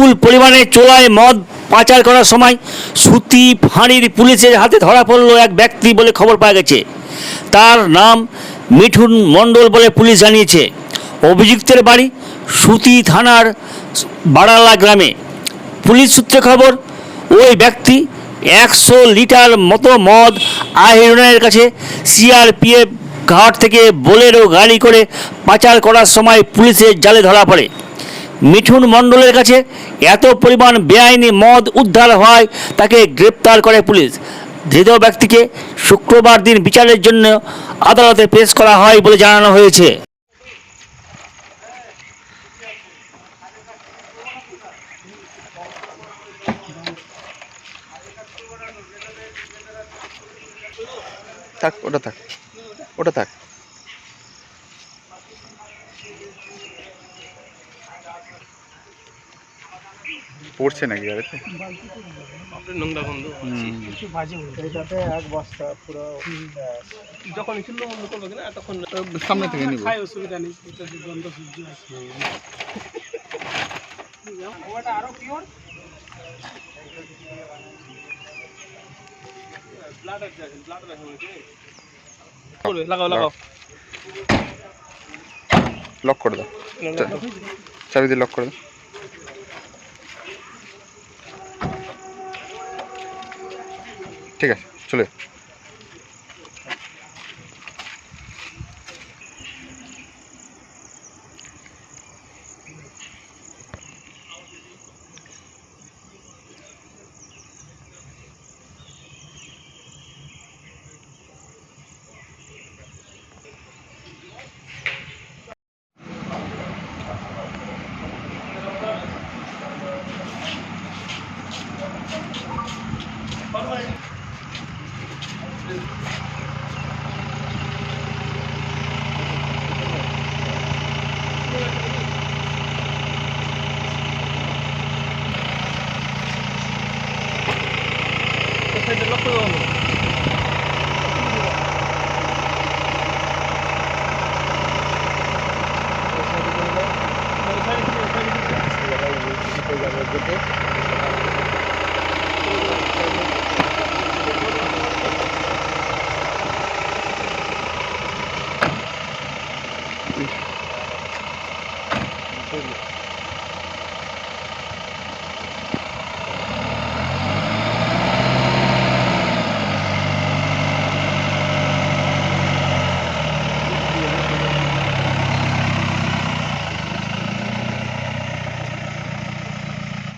বিপুল পরিমাণে চোলায় মদ পাচার করার সময় সুতি ফাঁড়ির পুলিশের হাতে ধরা পড়ল এক ব্যক্তি বলে খবর পাওয়া গেছে। তার নাম মিঠুন মণ্ডল বলে পুলিশ জানিয়েছে। অভিযুক্তের বাড়ি সুতি থানার বাড়ালা গ্রামে। পুলিশ সূত্রে খবর, ওই ব্যক্তি একশো লিটার মতো মদ আহিরনের কাছে সিআরপিএফ ঘাট থেকে বোলেরো গাড়ি করে পাচার করার সময় পুলিশের জালে ধরা পড়ে। মিঠুন মণ্ডলের কাছে এত পরিমাণ বেআইনি মদ উদ্ধার হয়, তাকে গ্রেপ্তার করে পুলিশ। ধৃত ব্যক্তিকে শুক্রবার দিন বিচারের জন্য আদালতে পেশ করা হয় বলে জানানো হয়েছে। থাক, ওটা থাক। ওটা থাক। পড়ছে নাকি গাড়িতে নোংরা গন্ধ এটাতে এক বস্তা পুরো যখন ছিল বন্ধ করবে কিনা তখন সামনে থেকে নিব। খাই অসুবিধা নেই এটা যে গন্ধ সহ্য আছে ওটা আরও পিওর লাগাও লাগাও। লক করে দাও। চাবি দিয়ে লক করে ঠিক আছে চলে